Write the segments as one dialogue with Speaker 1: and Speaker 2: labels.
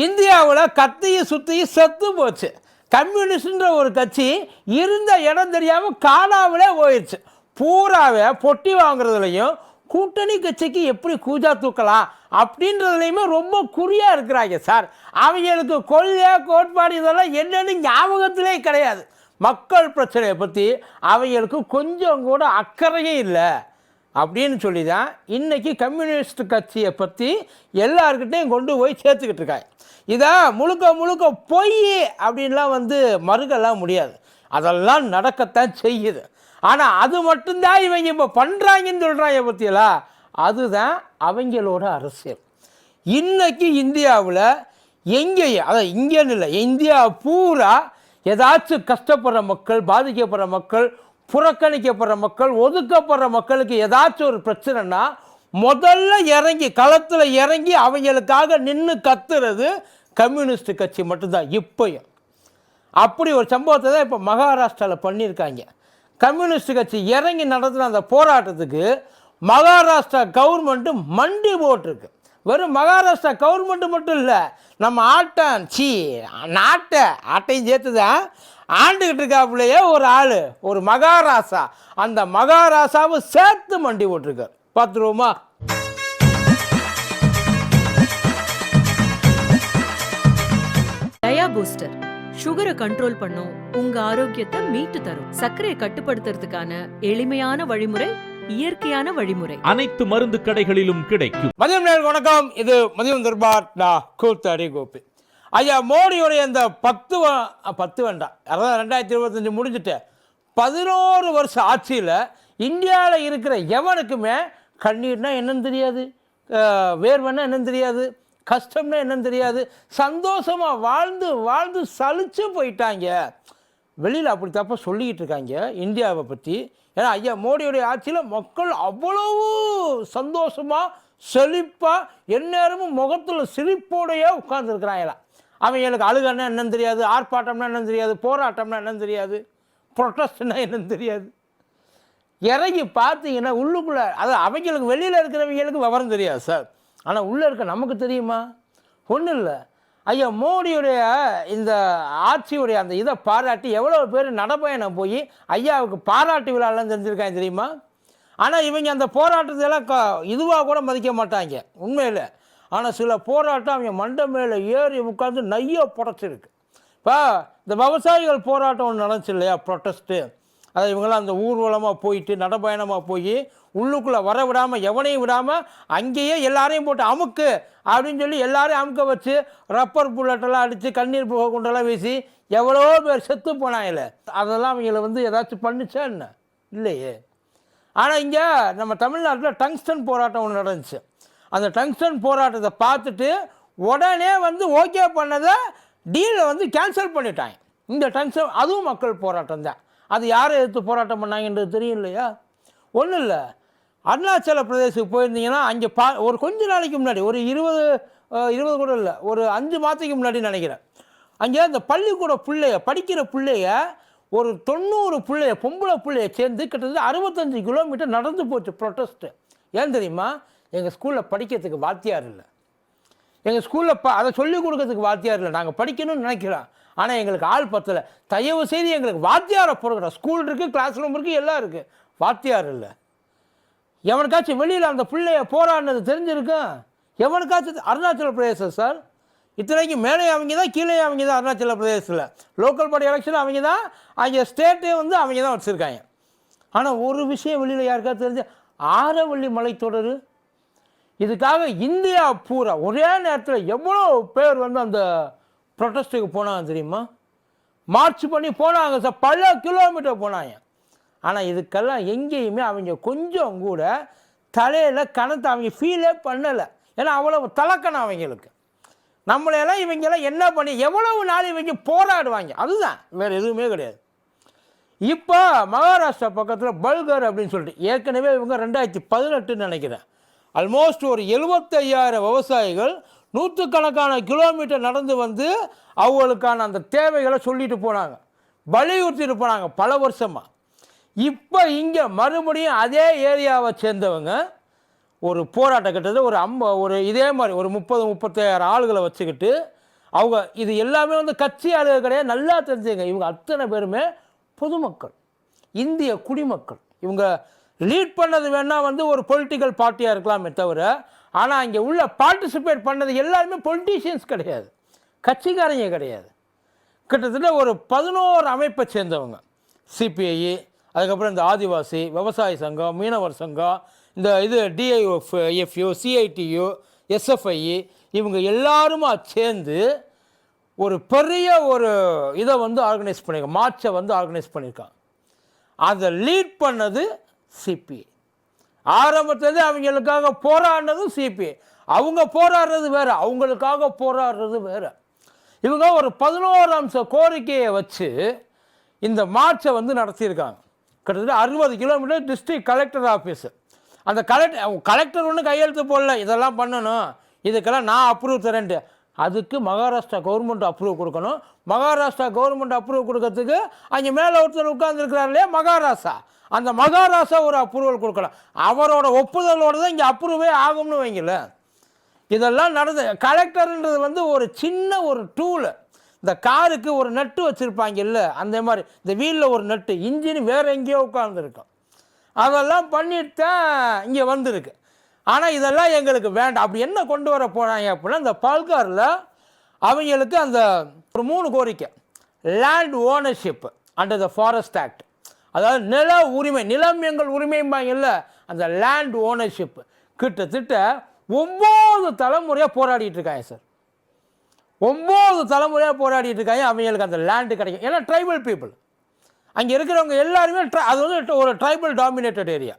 Speaker 1: இந்தியாவில் கத்தியும் சுற்றியும் செத்து போச்சு. கம்யூனிஸ்ட்ன்ற ஒரு கட்சி இருந்த இடம் தெரியாமல் காணாமலே போயிடுச்சு பூராவே பொட்டி வாங்குறதுலையும் கூட்டணி கட்சிக்கு எப்படி கூஜா தூக்கலாம் அப்படின்றதுலையுமே ரொம்ப குறியாக இருக்கிறாங்க சார். அவங்களுக்கு கொள்கை கோட்பாடு இதெல்லாம் என்னென்னு ஞாபகத்திலே கிடையாது. மக்கள் பிரச்சனையை பற்றி அவங்களுக்கு கொஞ்சம் கூட அக்கறையே இல்லை. அப்படின்னு சொல்லி தான் இன்றைக்கி கம்யூனிஸ்ட் கட்சியை பற்றி எல்லாருக்கிட்டையும் கொண்டு போய் சேர்த்துக்கிட்டு இருக்காங்க. இதான் முழுக்க முழுக்க பொய் அப்படின்லாம் வந்து மறுக்கலாம் முடியாது. அதெல்லாம் நடக்கத்தான் செய்யுது. ஆனால் அது மட்டும்தான் இவங்க இப்போ பண்ணுறாங்கன்னு சொல்கிறாங்க பற்றியலா அதுதான் அவங்களோட அரசியல். இன்றைக்கி இந்தியாவில் எங்கேயும் அதான் இங்கேன்னு இல்லை இந்தியா பூரா ஏதாச்சும் கஷ்டப்படுற மக்கள் பாதிக்கப்படுற மக்கள் புறக்கணிக்கப்படுற மக்கள் ஒதுக்கப்படுற மக்களுக்கு ஏதாச்சும் ஒரு பிரச்சனைனா முதல்ல இறங்கி களத்தில் இறங்கி அவங்களுக்காக நின்று கத்துறது கம்யூனிஸ்ட் கட்சி மட்டும்தான் இப்போயும். அப்படி ஒரு சம்பவத்தை தான் இப்போ மகாராஷ்டிராவில் பண்ணியிருக்காங்க. கம்யூனிஸ்ட் கட்சி இறங்கி நடத்துன அந்த போராட்டத்துக்கு மகாராஷ்டிரா கவர்மெண்ட்டு மண்டி போட்டிருக்கு. வெறும் மகாராஷ்டிரா கவர்மெண்ட்டு மட்டும் இல்லை நம்ம ஆட்டம் சி நாட்டை ஆட்டையும் சேர்த்து தான் ஆண்டுகிட்டு இருக்காப்புலையே ஒரு ஆள் ஒரு மகாராசா. அந்த மகாராசாவை சேர்த்து மண்டி போட்டிருக்கார். பார்த்துருவோமா?
Speaker 2: டயா பூஸ்டர் சுகரை கண்ட்ரோல் பண்ணும் உங்க ஆரோக்கியத்தை மீட்டு தரும். சர்க்கரையை கட்டுப்படுத்துறதுக்கான எளிமையான வழிமுறை இயற்கையான வழிமுறை.
Speaker 3: அனைத்து மருந்து கடைகளிலும் கிடைக்கும்.
Speaker 1: மதியம் நேரம் வணக்கம். இது மதியம் தர்பார் நான் கூத்தடி கோபி. ஐயா மோடியுடைய இந்த பத்து பத்து வேண்டாம் அதாவது ரெண்டாயிரத்தி இருபத்தஞ்சி முடிஞ்சுட்டு. பதினோரு வருஷம் ஆட்சியில் இந்தியாவில் இருக்கிற எவனுக்குமே கண்ணீர்னா என்னன்னு தெரியாது. வேர்வைன்னா என்னன்னு தெரியாது. கஷ்டம்னா என்னன்னு தெரியாது. சந்தோஷமாக வாழ்ந்து வாழ்ந்து சலிச்சு போயிட்டாங்க. வெளியில் அப்படி தப்பா சொல்லிக்கிட்டு இருக்காங்க இந்தியாவை பற்றி ஏன்னா ஐயா மோடியுடைய ஆட்சியில் மக்கள் அவ்வளவு சந்தோஷமாக செழிப்பாக எந்நேரமும் முகத்தில் சிரிப்போடையே உட்காந்துருக்குறாங்களாம் அவங்களுக்கு அழுகன்னா என்னன்னு தெரியாது ஆர்ப்பாட்டம்னா என்னன்னு தெரியாது போராட்டம்னா என்னன்னு தெரியாது ப்ரொட்டஸ்ட்னா என்னன்னு தெரியாது. இறங்கி பார்த்தீங்கன்னா உள்ளுக்குள்ளே அது அவங்களுக்கு வெளியில் இருக்கிறவங்களுக்கு விவரம் தெரியாது சார். ஆனால் உள்ளே இருக்க நமக்கு தெரியுமா? ஒன்றும் இல்லை. ஐயா மோடியுடைய இந்த ஆட்சியுடைய அந்த இதை பாராட்டி எவ்வளோ பேர் நடப்பயணம் போய் ஐயாவுக்கு பாராட்டு விழாலாம் தெரிஞ்சிருக்காங்க தெரியுமா? ஆனால் இவங்க அந்த போராட்டத்தையெல்லாம் க இதுவாக கூட மதிக்க மாட்டாங்க. உண்மையில். ஆனால் சில போராட்டம் அவங்க மண்டை மேலே ஏறி உட்காந்து நைய புடச்சிருக்கு. இப்போ இந்த விவசாயிகள் போராட்டம் ஒன்று நடந்துச்சு இல்லையா? ப்ரொட்டஸ்ட்டு அதை இவங்கெல்லாம் அந்த ஊர்வலமாக போயிட்டு நடப்பயணமாக போய் உள்ளுக்குள்ளே வர விடாமல் எவனையும் விடாமல் அங்கேயே எல்லாரையும் போட்டு அமுக்கு அப்படின்னு சொல்லி எல்லாரையும் அமுக்க வச்சு ரப்பர் புல்லட்டெல்லாம் அடித்து கண்ணீர் புகை குண்டெல்லாம் வீசி எவ்வளோ பேர் செத்து போனாங்கல்ல அதெல்லாம் அவங்கள வந்து ஏதாச்சும் பண்ணுச்சா என்ன? இல்லையே. ஆனால் இங்கே நம்ம தமிழ்நாட்டில் டங்ஸ்டன் போராட்டம் ஒன்று நடந்துச்சு. அந்த டங்ஸ்டன் போராட்டத்தை பார்த்துட்டு உடனே வந்து ஓகே பண்ணதை டீலை வந்து கேன்சல் பண்ணிட்டாங்க. இந்த டங்ஸ்டன் அதுவும் மக்கள் போராட்டம் தான். அது யாரை எதிர்த்து போராட்டம் பண்ணாங்கன்றது தெரியும் இல்லையா? ஒன்றும் இல்லை. அருணாச்சல பிரதேசத்துக்கு போயிருந்தீங்கன்னா அங்கே பா ஒரு கொஞ்ச நாளைக்கு முன்னாடி ஒரு இருபது இருபது கூட இல்லை ஒரு அஞ்சு மாதத்துக்கு முன்னாடி நினைக்கிறேன். அங்கே அந்த பள்ளிக்கூட பிள்ளைய படிக்கிற பிள்ளைய ஒரு தொண்ணூறு பிள்ளைய பொம்பளை பிள்ளைய சேர்ந்து கிட்டத்தட்ட அறுபத்தஞ்சு கிலோமீட்டர் நடந்து போச்சு ப்ரொட்டஸ்ட்டு ஏன் தெரியுமா? எங்கள் ஸ்கூலில் படிக்கிறதுக்கு வாத்தியார் இல்லை. எங்கள் ஸ்கூலில் ப அதை சொல்லிக் கொடுக்கறதுக்கு வாத்தியார் இல்லை. நாங்கள் படிக்கணும்னு நினைக்கிறோம். ஆனால் எங்களுக்கு ஆள் பத்தலை. தயவு செய்து எங்களுக்கு வாத்தியாரை போடுகிறோம் ஸ்கூல் இருக்குது கிளாஸ் ரூம் இருக்குது எல்லாம் இருக்குது வாத்தியார் இல்லை. எவனுக்காச்சும் வெளியில் அந்த பிள்ளைய போராடினது தெரிஞ்சிருக்கும் எவனுக்காச்சும் அருணாச்சல பிரதேசம் சார்? இத்தனைக்கும் மேலே அவங்க தான் கீழே அவங்க தான் அருணாச்சல பிரதேசத்தில். லோக்கல் பாடி எலெக்ஷன் அவங்க தான் அங்கே ஸ்டேட்டே வந்து அவங்க தான் வச்சுருக்காங்க. ஆனால் ஒரு விஷயம் வெளியில் யாருக்காவது தெரிஞ்சு ஆரவள்ளி மலைத்தொடர் இதுக்காக இந்தியா பூரா ஒரே நேரத்தில் எவ்வளோ பேர் வந்து அந்த ப்ரொட்டஸ்ட்டுக்கு போனாங்க தெரியுமா? மார்ச் பண்ணி போனாங்க சார். பல கிலோமீட்டர் போனாங்க. ஆனால் இதுக்கெல்லாம் எங்கேயுமே அவங்க கொஞ்சம் கூட தலையில் கணத்தை அவங்க ஃபீலே பண்ணலை. ஏன்னா அவ்வளோ தலக்கணம் அவங்களுக்கு. நம்மளையெல்லாம் இவங்கெல்லாம் என்ன பண்ணி எவ்வளவு நாள் இவங்க போராடுவாங்க? அதுதான். வேறு எதுவுமே கிடையாது. இப்போ மகாராஷ்டிரா பக்கத்தில் பல்கர் அப்படின்னு சொல்லிட்டு ஏற்கனவே இவங்க ரெண்டாயிரத்தி பதினெட்டுன்னு நினைக்கிறேன். ஆல்மோஸ்ட் ஒரு எழுபத்தையாயிரம் விவசாயிகள் நூற்றுக்கணக்கான கிலோமீட்டர் நடந்து வந்து அவங்களுக்கான அந்த தேவைகளை சொல்லிட்டு போனாங்க. வலியுறுத்திட்டு போனாங்க பல வருஷமாக இப்போ இங்கே மறுபடியும் அதே ஏரியாவை சேர்ந்தவங்க ஒரு போராட்ட கிட்டத்தட்ட ஒரு அம்ப ஒரு இதே மாதிரி ஒரு முப்பது முப்பத்தாயிரம் ஆளுகளை வச்சுக்கிட்டு அவங்க இது எல்லாமே வந்து கட்சி ஆளுகள் கிடையாது நல்லா தெரிஞ்சுங்க. இவங்க அத்தனை பேருமே பொதுமக்கள் இந்திய குடிமக்கள். இவங்க லீட் பண்ணது வேணால் வந்து ஒரு பொலிட்டிக்கல் பார்ட்டியாக இருக்கலாமே தவிர ஆனால் இங்கே உள்ள பார்ட்டிசிபேட் பண்ணது எல்லாருமே பொலிட்டீஷியன்ஸ் கிடையாது. கட்சிக்காரங்க கிடையாது. கிட்டத்தட்ட ஒரு பதினோரு அமைப்பை சேர்ந்தவங்க. சிபிஐ அதுக்கப்புறம் இந்த ஆதிவாசி விவசாய சங்கம் மீனவர் சங்கம் இந்த இது டிஐஎஃப் எஃப்யூ சிஐடியு எஸ்எஃப்ஐ இவங்க எல்லாருமா சேர்ந்து ஒரு பெரிய ஒரு இதை வந்து ஆர்கனைஸ் பண்ணியிருக்காங்க மார்ச்சை வந்து ஆர்கனைஸ் பண்ணியிருக்காங்க அதை லீட் பண்ணது சிபிஐ ஆரம்பத்துலேருந்து அவங்களுக்காக போராடினதும் சிபிஐ அவங்க போராடுறது வேறு அவங்களுக்காக போராடுறது வேறு. இவங்க ஒரு பதினோரு அம்ச கோரிக்கையை வச்சு இந்த மார்ச்சை வந்து நடத்தியிருக்காங்க. கிட்டத்தட்ட அறுபது கிலோமீட்டர் டிஸ்ட்ரிக்ட் கலெக்டர் ஆஃபீஸு அந்த கலெக்டர் கலெக்டர் ஒன்றும் கையெழுத்து போடல இதெல்லாம் பண்ணணும் இதுக்கெல்லாம் நான் அப்ரூவ் தரேன்ட்டு. அதுக்கு மகாராஷ்டிரா கவர்மெண்ட் அப்ரூவ் கொடுக்கணும். மகாராஷ்டிரா கவர்மெண்ட் அப்ரூவ் கொடுக்கறதுக்கு அங்கே மேலே ஒருத்தர் உட்காந்துருக்கிறார் இல்லையா மகாராஷ்டிரா. அந்த மகாராஷ்டிரா ஒரு அப்ரூவல் கொடுக்கலாம் அவரோட ஒப்புதலோடு தான் இங்கே அப்ரூவே ஆகும்னு வைங்கள. இதெல்லாம் நடந்து கலெக்டர்ன்றது வந்து ஒரு சின்ன ஒரு டூலு இந்த காருக்கு ஒரு நட்டு வச்சுருப்பாங்க இல்லை அந்த மாதிரி இந்த வீலில் ஒரு நட்டு இன்ஜின் வேறு எங்கேயோ உட்காந்துருக்கும் அதெல்லாம் பண்ணிட்டு தான் இங்கே வந்திருக்கு. ஆனால் இதெல்லாம் எங்களுக்கு வேண்டாம். அப்படி என்ன கொண்டு வர போனாங்க அப்படின்னா இந்த பால்காரில் அவங்களுக்கு அந்த ஒரு மூணு கோரிக்கை. Land ownership under the forest act அதாவது நில உரிமை நிலம் எங்கள் உரிமைம்பாங்க இல்லை அந்த லேண்ட் ஓனர்ஷிப் கிட்டத்தட்ட ஒம்பது தலைமுறையாக போராடிட்டு இருக்காங்க சார் ஒம்பது தலைமுறையாக போராடிட்டு இருக்காங்க அவங்களுக்கு அந்த லேண்டு கிடைக்கும். ஏன்னா ட்ரைபல் பீப்புள் அங்கே இருக்கிறவங்க எல்லாருமே tri- அது வந்து ஒரு tribal dominated area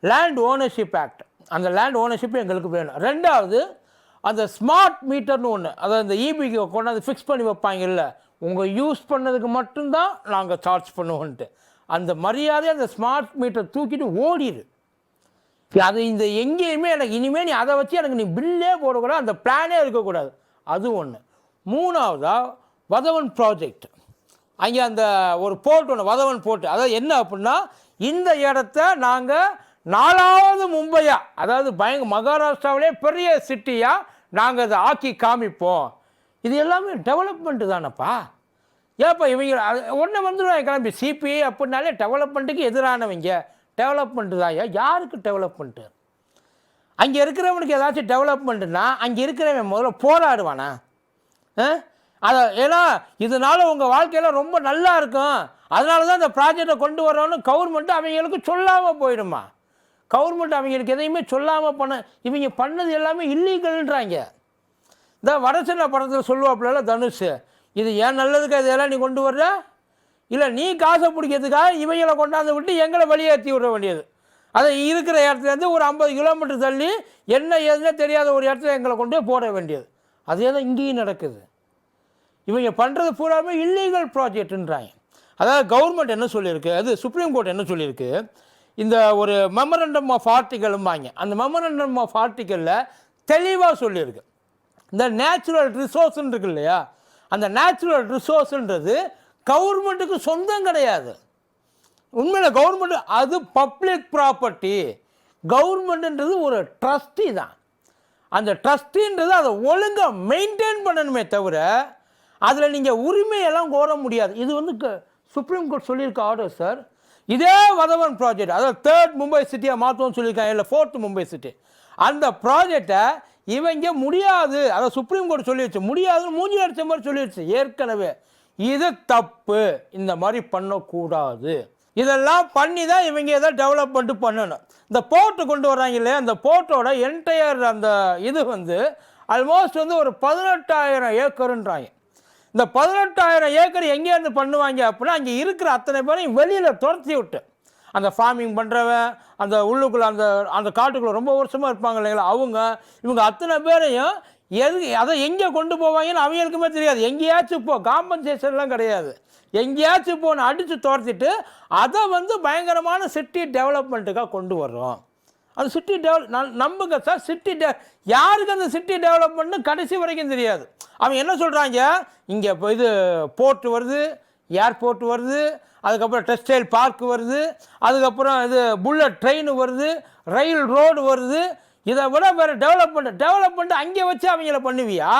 Speaker 1: land ownership act அந்த லேண்ட் ஓனர்ஷிப் எங்களுக்கு வேணும். ரெண்டாவது அந்த ஸ்மார்ட் மீட்டர்னு ஒன்று அதாவது இந்த இபிக்கு கொண்டாந்து ஃபிக்ஸ் பண்ணி வைப்பாங்கல்ல உங்கள் யூஸ் பண்ணதுக்கு மட்டும்தான் நாங்கள் சார்ஜ் பண்ணுவோன்ட்டு. அந்த மரியாதை அந்த ஸ்மார்ட் மீட்டர் தூக்கிட்டு ஓடிடு அது இந்த எங்கேயுமே எனக்கு இனிமேல் நீ அதை வச்சு எனக்கு நீ பில்லே போடக்கூடாது அந்த பிளானே இருக்கக்கூடாது. அது ஒன்று மூணாவதாக வதவன் ப்ராஜெக்ட் அங்கே அந்த ஒரு போர்ட் ஒன்று வதவன் போர்ட்டு அதாவது என்ன அப்படின்னா இந்த இடத்த நாங்கள் நாலாவது மும்பையா அதாவது பயங்க மகாராஷ்டிராவிலே பெரிய சிட்டியாக நாங்கள் அதை ஆக்கி காமிப்போம். இது எல்லாமே டெவலப்மெண்ட்டு தானப்பா. ஏப்பா இவங்க ஒன்று வந்துடுவாங்க கிளம்பி சிபிஐ அப்படின்னாலே டெவலப்மெண்ட்டுக்கு எதிரானவங்க. டெவலப்மெண்ட்டு தான் யாருக்கு டெவலப்மெண்ட்டு அங்கே இருக்கிறவனுக்கு ஏதாச்சும் டெவலப்மெண்ட்டுனா அங்கே இருக்கிறவன் முதல்ல போராடுவானா? ஆ? அதை ஏன்னா இதனால உங்கள் வாழ்க்கையில் ரொம்ப நல்லா இருக்கும். அதனால தான் இந்த ப்ராஜெக்டை கொண்டு வரோன்னு கவர்மெண்ட்டு அவங்களுக்கு சொல்லாமல் போயிடுமா? கவர்மெண்ட் அவங்களுக்கு எதையுமே சொல்லாமல் பண்ண இவங்க பண்ணது எல்லாமே இல்லீகல்ன்றாங்க இந்த வடசென்னை படத்தில் சொல்லுவாப்புல தனுஷ் இது ஏன் நல்லதுக்கு இதெல்லாம் நீ கொண்டு வர்ற? இல்லை நீ காசை பிடிக்கிறதுக்காக இவங்களை கொண்டாந்து விட்டு எங்களை வெளியேற்றி விட வேண்டியது. அதை இருக்கிற இடத்துலேருந்து ஒரு ஐம்பது கிலோமீட்டர் தள்ளி என்ன ஏதுன்னு தெரியாத ஒரு இடத்துல எங்களை கொண்டு போட வேண்டியது. அதே தான் இங்கேயும் நடக்குது. இவங்க பண்ணுறது பூராமே இல்லீகல் ப்ராஜெக்ட்ன்றாங்க அதாவது கவர்மெண்ட் என்ன சொல்லியிருக்கு? அது சுப்ரீம் கோர்ட் என்ன சொல்லியிருக்கு? இந்த ஒரு மெமரண்டம் ஆஃப் ஆர்டிக்கலும்பாங்க அந்த மெமரண்டம் ஆஃப் ஆர்டிக்கலில் தெளிவாக சொல்லியிருக்கு. இந்த நேச்சுரல் ரிசோர்ஸ்ன்னு இருக்கு இல்லையா? அந்த நேச்சுரல் ரிசோர்ஸ்ன்றது கவர்மெண்ட்டுக்கு சொந்தம் கிடையாது. உண்மையில் கவர்மெண்ட் அது பப்ளிக் ப்ராப்பர்ட்டி கவர்மெண்ட்ன்றது ஒரு ட்ரஸ்டி தான். அந்த ட்ரஸ்டின்றது அதை ஒழுங்காக மெயின்டைன் பண்ணணுமே தவிர அதில் நீங்கள் உரிமையெல்லாம் கோர முடியாது. இது வந்து சுப்ரீம் கோர்ட் சொல்லியிருக்க ஆர்டர் சார் இதே வதவன் ப்ராஜெக்ட் அதாவது தேர்ட் மும்பை சிட்டியாக மாற்றணும்னு சொல்லியிருக்காங்க. இல்லை ஃபோர்த் மும்பை சிட்டி அந்த ப்ராஜெக்டை இவங்க முடியாது. அதை சுப்ரீம் கோர்ட் சொல்லிடுச்சு முடியாதுன்னு மூஞ்சி அடிச்ச மாதிரி சொல்லிடுச்சு ஏற்கனவே. இது தப்பு. இந்த மாதிரி பண்ணக்கூடாது. இதெல்லாம் பண்ணி தான் இவங்க எதை டெவலப்மெண்ட் பண்ணணும். இந்த போர்ட்டு கொண்டு வராங்க இல்லையா? அந்த போர்ட்டோட என்டையர் அந்த இது வந்து ஆல்மோஸ்ட் வந்து ஒரு பதினெட்டாயிரம் ஏக்கருன்றாங்க. இந்த பதினெட்டாயிரம் ஏக்கர் எங்கேருந்து பண்ணுவாங்க அப்படின்னா அங்கே இருக்கிற அத்தனை பேரையும் வெளியில் துரத்தி விட்டு. அந்த ஃபார்மிங் பண்ணுறவன் அந்த உள்ளுக்குள்ளே அந்த அந்த காட்டுக்குள்ளே ரொம்ப வருஷமாக இருப்பாங்க இல்லைங்களா? அவங்க இவங்க அத்தனை பேரையும் எது அதை எங்கே கொண்டு போவாங்கன்னு அவங்களுக்குமே தெரியாது. எங்கேயாச்சும் போ காம்பன்சேஷன்லாம் கிடையாது. எங்கேயாச்சும் போன்னு அடித்து துரத்திட்டு அதை வந்து பயங்கரமான சிட்டி டெவலப்மெண்ட்டுக்காக கொண்டு வர்றோம். அது சிட்டி டெவலப் நம்புங்க சார் சிட்டி டெ யாருக்கு அந்த சிட்டி டெவலப்மெண்ட்னு கடைசி வரைக்கும் தெரியாது. அவங்க என்ன சொல்கிறாங்க இங்கே இப்போ இது போர்ட் வருது ஏர்போர்ட் வருது அதுக்கப்புறம் டெக்ஸ்டைல் பார்க் வருது அதுக்கப்புறம் இது புல்லட் ட்ரெயின் வருது ரயில் ரோடு வருது. இதை விட வேறு டெவலப்மெண்ட் டெவலப்மெண்ட் அங்கே வச்சு அவங்கள பண்ணுவியா?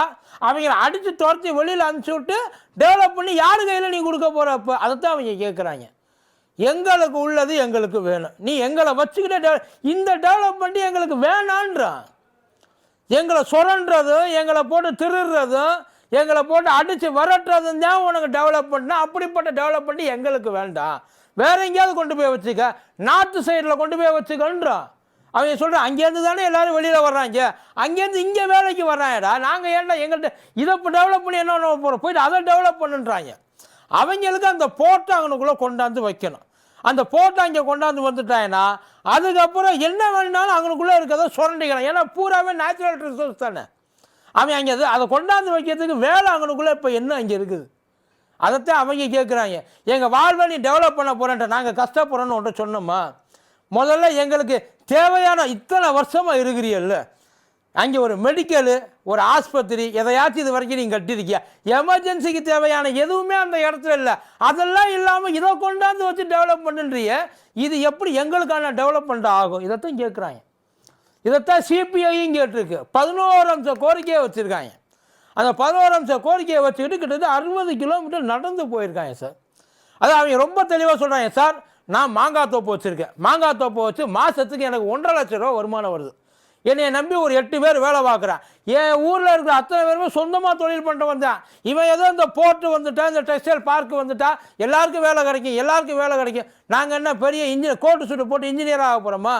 Speaker 1: அவங்கள அடித்து துரத்தி வெளியில் அனுப்பிச்சி விட்டு டெவலப் பண்ணி யார் கையில் நீ கொடுக்க போகிற அப்போ? அதைத்தான் அவங்க கேட்குறாங்க எங்களுக்கு உள்ளது எங்களுக்கு வேணும். நீ எங்களை வச்சுக்கிட்டே இந்த டெவலப்மெண்ட்டு எங்களுக்கு வேணான்றான். எங்களை சுரன்றதும் எங்களை போட்டு திருடுறதும் எங்களை போட்டு அடித்து வரட்டுறதும் தான் உனக்கு டெவலப்மெண்ட்னா அப்படிப்பட்ட டெவலப்மெண்ட் எங்களுக்கு வேண்டாம். வேற எங்கேயாவது கொண்டு போய் வச்சுக்க. நார்த்து சைடில் கொண்டு போய் வச்சுக்கன்றான் அவங்க சொல்கிறான் அங்கேருந்து தானே எல்லாரும் வெளியில் வர்றாங்க. அங்கேருந்து இங்கே வேலைக்கு வர்றாங்கடா. நாங்கள் ஏன்டா எங்கள்கிட்ட இதை இப்போ டெவலப் பண்ணி என்ன பண்ண போகிறோம் போயிட்டு அதை டெவலப் பண்ணுன்றாங்க. அவங்களுக்கு அந்த போட்டை அவனுக்குள்ளே கொண்டாந்து வைக்கணும். அந்த போட்டை அங்கே கொண்டாந்து வந்துட்டாங்கன்னா அதுக்கப்புறம் என்ன வேணாலும் அவனுக்குள்ளே இருக்கிறத சுரண்டிக்கலாம் ஏன்னா பூராவே நேச்சுரல் ரிசோர்ஸ் தானே. அவன் அங்கே அது அதை கொண்டாந்து வைக்கிறதுக்கு வேலை அவனுக்குள்ளே இப்போ என்ன அங்கே இருக்குது? அதைத்தான் அவங்க கேட்குறாங்க. எங்கள் வாழ்வை நீ டெவலப் பண்ண போகிறேன்ட்ட நாங்கள் கஷ்டப்படுறோன்னு ஒன்று சொன்னோமா? முதல்ல எங்களுக்கு தேவையான இத்தனை வருஷமாக இருக்கிறீல்ல அங்கே ஒரு மெடிக்கலு ஒரு ஆஸ்பத்திரி எதையாச்சும் இது வரைக்கும் நீங்கள் கட்டியிருக்கியா? எமர்ஜென்சிக்கு தேவையான எதுவுமே அந்த இடத்துல இல்லை. அதெல்லாம் இல்லாமல் இதை கொண்டாந்து வச்சு டெவலப் பண்ணுன்றிய இது எப்படி எங்களுக்கான டெவலப்மெண்ட் ஆகும்? இதைத்தான் கேட்குறாங்க. இதைத்தான் சிபிஐயும் கேட்டிருக்கு. பதினோரு அம்ச கோரிக்கையை வச்சுருக்காங்க. அந்த பதினோரு அம்ச கோரிக்கையை வச்சுக்கிட்டு கிட்டத்தட்ட அறுபது கிலோமீட்டர் நடந்து போயிருக்காங்க சார். அது அவங்க ரொம்ப தெளிவாக சொல்கிறாங்க சார் நான் மாங்காய் தோப்பு வச்சுருக்கேன். மாங்காய் தோப்பு வச்சு மாதத்துக்கு எனக்கு ஒன்றரை லட்ச ரூபா வருமானம் வருது. என்னைய நம்பி ஒரு எட்டு பேர் வேலை பார்க்குறான். என் ஊரில் இருக்கிற அத்தனை பேருமே சொந்தமாக தொழில் பண்ணிட்டு வந்தான் இவன் ஏதோ இந்த போர்ட்டு வந்துட்டா இந்த டெக்ஸ்டைல் பார்க் வந்துட்டா எல்லாருக்கும் வேலை கிடைக்கும் எல்லாருக்கும் வேலை கிடைக்கும். நாங்கள் என்ன பெரிய இன்ஜினியர் கோட்டு சுட்டு போட்டு இன்ஜினியர் ஆக போகிறோமா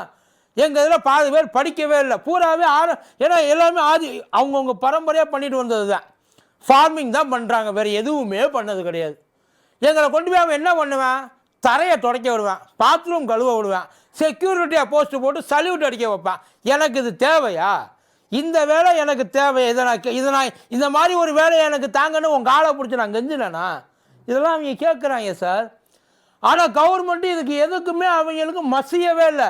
Speaker 1: எங்கள் இதில் பாதி பேர் படிக்கவே இல்லை. பூராவே ஆர ஏன்னா எல்லாமே ஆதி அவங்கவுங்க பரம்பரையாக பண்ணிட்டு வந்தது தான் ஃபார்மிங் தான் பண்ணுறாங்க வேறு எதுவுமே பண்ணது கிடையாது. எங்களை கொண்டு போய் அவன் என்ன பண்ணுவேன்? தரையை துடைக்க விடுவேன் பாத்ரூம் கழுவ விடுவேன். செக்யூரிட்டியாக போஸ்ட்டு போட்டு சல்யூட் அடிக்க வைப்பேன். எனக்கு இது தேவையா? இந்த வேலை எனக்கு தேவை இதை நான் கே- இதை நான் இந்த மாதிரி ஒரு வேலையை எனக்கு தாங்கன்னு உங்கள் ஆளை பிடிச்சி நான் கெஞ்சினேனா? இதெல்லாம் அவங்க கேட்குறாங்க சார் ஆனால் கவர்மெண்ட்டு இதுக்கு எதுக்குமே அவங்களுக்கு மசியவே இல்லை.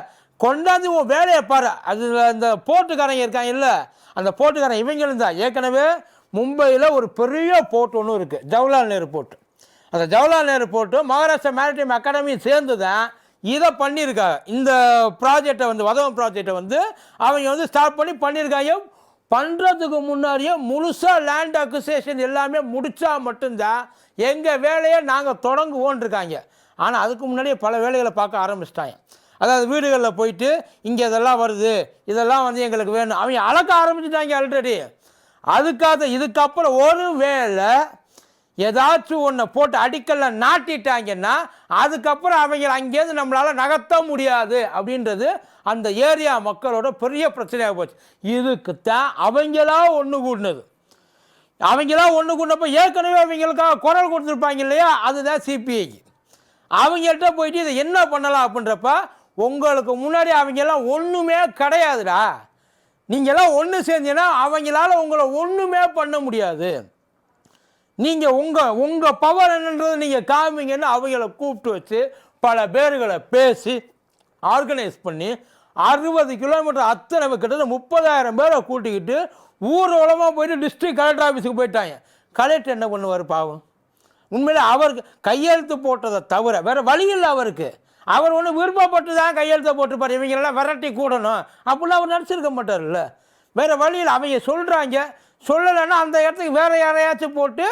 Speaker 1: கொண்டாந்து உன் வேலையை பாரு. அதில் அந்த போர்ட்டுக்காரங்க இருக்காங்க இல்லை? அந்த போர்ட்டுக்காரன் இவங்களும் தான். ஏற்கனவே மும்பையில் ஒரு பெரிய போர்ட் ஒன்று இருக்குது ஜவஹர்லால் நேரு போர்ட். அந்த ஜவஹர்லால் நேரு போர்ட்டு மகாராஷ்டிரா மேரிடைம் அகாடமியும் சேர்ந்து தான் இதை பண்ணியிருக்காங்க. இந்த ப்ராஜெக்டை வந்து வதவம் ப்ராஜெக்டை வந்து அவங்க வந்து ஸ்டார்ட் பண்ணி பண்ணியிருக்காங்க. பண்ணுறதுக்கு முன்னாடியே முழுசாக லேண்ட் அக்விசேஷன் எல்லாமே முடித்தா மட்டும்தான் எங்கள் வேலையை நாங்கள் தொடங்குவோன்னு இருக்காங்க ஆனால் அதுக்கு முன்னாடியே பல வேலைகளை பார்க்க ஆரம்பிச்சிட்டாங்க. அதாவது வீடுகளில் போயிட்டு இங்கே இதெல்லாம் வருது இதெல்லாம் வந்து எங்களுக்கு வேணும். அவங்க அளக்க ஆரம்பிச்சிட்டாங்க ஆல்ரெடி அதுக்காக இதுக்கப்புறம் ஒரு வேளை ஏதாச்சும் ஒன்றை போட்டு அடிக்கல்ல நாட்டிட்டாங்கன்னா அதுக்கப்புறம் அவங்க அங்கேருந்து நம்மளால் நகர்த்த முடியாது அப்படின்றது அந்த ஏரியா மக்களோட பெரிய பிரச்சனையாக போச்சு. இதுக்குத்தான் அவங்களா ஒன்று கூடினது. அவங்களாம் ஒன்று கூடினப்போ ஏற்கனவே அவங்களுக்காக குரல் கொடுத்துருப்பாங்க இல்லையா? அதுதான் சிபிஐக்கு அவங்கள்ட்ட போயிட்டு இதை என்ன பண்ணலாம் அப்படின்றப்ப உங்களுக்கு முன்னாடி அவங்கெல்லாம் ஒன்றுமே கிடையாதுடா. நீங்களாம் ஒன்று சேர்ந்தீங்கன்னா அவங்களால உங்களை ஒன்றுமே பண்ண முடியாது. நீங்கள் உங்கள் உங்கள் பவர் என்னன்றது நீங்கள் காமிங்கன்னு அவங்கள கூப்பிட்டு வச்சு பல பேர்களை பேசி ஆர்கனைஸ் பண்ணி அறுபது கிலோமீட்டர் அத்தனை கிட்ட கிட்டத்தட்ட முப்பதாயிரம் பேரை கூட்டிக்கிட்டு ஊர்வலமாக போயிட்டு டிஸ்ட்ரிக்ட் கலெக்டர் ஆஃபீஸுக்கு போயிட்டாங்க. கலெக்டர் என்ன பண்ணுவார் பாவம்? உண்மையில் அவருக்கு கையெழுத்து போட்டதை தவிர வேறு வழி இல்லை அவருக்கு. அவர் ஒன்று விருப்பப்பட்டு தான் கையெழுத்தை போட்டுப்பார் இவங்களெல்லாம் விரட்டி கூடணும். அப்படிலாம் அவர் நினச்சிருக்க மாட்டார்ல வேறு வழியில் அவங்க சொல்கிறாங்க சொல்லலைன்னா அந்த இடத்துக்கு வேறு யாரையாச்சும் போட்டு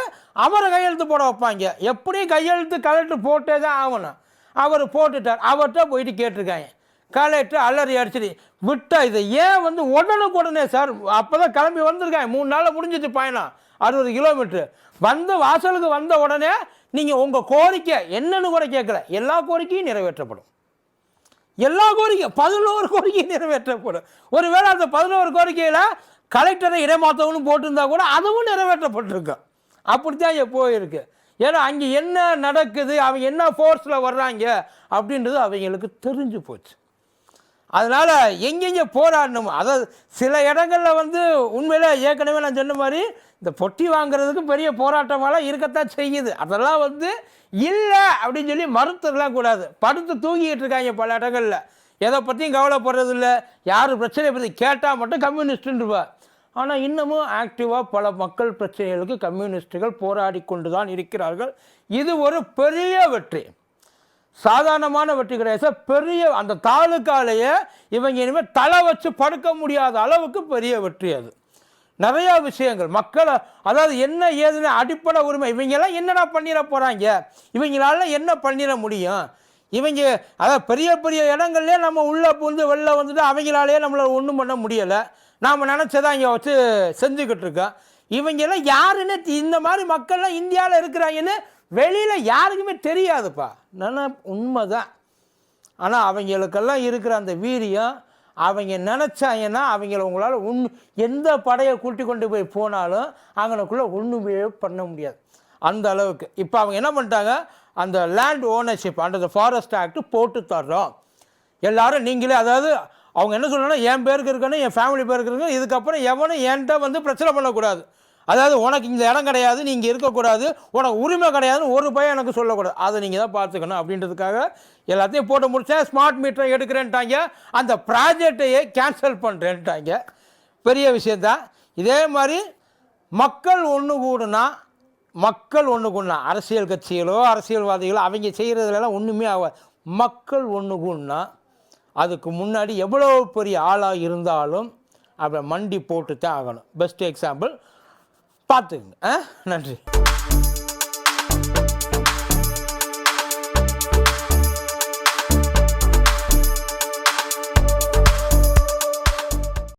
Speaker 1: அவரை கையெழுத்து போட வைப்பாங்க. எப்படியும் கையெழுத்து கலெக்டர் போட்டே தான் ஆகணும். அவர் போட்டுட்டார். அவர்கிட்ட போயிட்டு கேட்டிருக்காங்க. கலெக்டர் அலறி அடிச்சிடு விட்டா இதை ஏன் வந்து உடனுக்குடனே சார்? அப்போ தான் கிளம்பி வந்திருக்காங்க. மூணு நாளில் முடிஞ்சிச்சு பயணம். அறுபது கிலோமீட்ரு வந்து வாசலுக்கு வந்த உடனே நீங்கள் உங்கள் கோரிக்கை என்னன்னு கூட கேட்கல. எல்லா கோரிக்கையும் நிறைவேற்றப்படும். எல்லா கோரிக்கை பதினோரு கோரிக்கையும் நிறைவேற்றப்படும். ஒருவேளை அந்த பதினோரு கோரிக்கையில் கலெக்டரை இடமாற்றவனும் போட்டிருந்தா கூட அதுவும் நிறைவேற்றப்பட்டிருக்கும் அப்படித்தான் இங்கே போயிருக்கு. ஏன்னா அங்கே என்ன நடக்குது அவங்க என்ன ஃபோர்ஸில் வர்றாங்க அப்படின்றது அவங்களுக்கு தெரிஞ்சு போச்சு. அதனால் எங்கெங்கே போராடணும் அதாவது சில இடங்களில் வந்து உண்மையில் ஏற்கனவே நான் சொன்ன மாதிரி இந்த பொட்டி வாங்குறதுக்கு பெரிய போராட்டமெல்லாம் இருக்கத்தான் செய்யுது. அதெல்லாம் வந்து இல்லை அப்படின்னு சொல்லி மறுத்துடலாம் கூடாது. படுத்து தூங்கிட்டு இருக்காங்க பல இடங்களில். எதை பற்றியும் கவலைப்படுறதில்ல. யார் பிரச்சனை பற்றி கேட்டால் மட்டும் கம்யூனிஸ்ட்டுன்றவா ஆனால் இன்னமும் ஆக்டிவாக பல மக்கள் பிரச்சனைகளுக்கு கம்யூனிஸ்ட்டுகள் போராடி கொண்டு தான் இருக்கிறார்கள். இது ஒரு பெரிய வெற்றி. சாதாரணமான வெற்றி கிடையாது பெரிய அந்த தாலுக்காலேயே இவங்க இனிமேல் தலை வச்சு படுக்க முடியாத அளவுக்கு பெரிய வெற்றி அது. நிறையா விஷயங்கள். மக்களை அதாவது என்ன ஏதுன்னு அடிப்படை உரிமை. இவங்கெல்லாம் என்னடா பண்ணிட போகிறாங்க இவங்களால என்ன பண்ணிட முடியும்? இவங்க அதாவது பெரிய பெரிய இடங்கள்லேயே நம்ம உள்ளே புகுந்து வெளில வந்துட்டு அவங்களாலேயே நம்மளை ஒன்றும் பண்ண முடியலை. நாம் நினச்சதை இங்கே வச்சு செஞ்சுக்கிட்டு இருக்கோம் இவங்கெல்லாம் யாருன்னு இந்த மாதிரி மக்கள்லாம் இந்தியாவில் இருக்கிறாங்கன்னு வெளியில் யாருக்குமே தெரியாதுப்பா. நென உண்மை தான் ஆனால் அவங்களுக்கெல்லாம் இருக்கிற அந்த வீரியம் அவங்க நினச்சாங்கன்னா அவங்கள உங்களால் உண் எந்த படையை கூட்டி கொண்டு போய் போனாலும் அவங்களுக்குள்ளே ஒன்றுமே பண்ண முடியாது. அந்த அளவுக்கு. இப்போ அவங்க என்ன பண்ணிட்டாங்க? அந்த லேண்ட் ஓனர்ஷிப் அந்த ஃபாரஸ்ட் ஆக்ட் போட்டு தர்றோம். எல்லாரும் நீங்களே அதாவது அவங்க என்ன சொல்லணும்னா என் பேருக்கு இருக்கணும் என் ஃபேமிலி பேருக்கு இருக்கணும். இதுக்கப்புறம் எவனும் என்கிட்ட வந்து பிரச்சனை பண்ணக்கூடாது. அதாவது உனக்கு இந்த இடம் கிடையாது நீ இங்கே இருக்கக்கூடாது. உனக்கு உரிமை கிடையாதுன்னு ஒரு பையன் எனக்கு சொல்லக்கூடாது. அதை நீங்கள் தான் பார்த்துக்கணும். அப்படின்றதுக்காக எல்லாத்தையும் போட்டு முடிச்சேன். ஸ்மார்ட் மீட்டரை எடுக்கிறேன்ட்டாங்க. அந்த ப்ராஜெக்டையே கேன்சல் பண்ணுறேன்ட்டாங்க பெரிய விஷயந்தான் இதே மாதிரி மக்கள் ஒன்று கூடுனா மக்கள் ஒன்று கூடனா அரசியல் கட்சிகளோ அரசியல்வாதிகளோ அவங்க செய்கிறதுலாம் ஒன்றுமே ஆகாது மக்கள் ஒன்று கூடனா அதுக்கு முன்னாடி எவ்வளோ பெரிய ஆளாக இருந்தாலும் அப்படி மண்டி போட்டு தான் ஆகணும். பெஸ்ட் எக்ஸாம்பிள் பார்த்துக்குங்க. ஆ? நன்றி.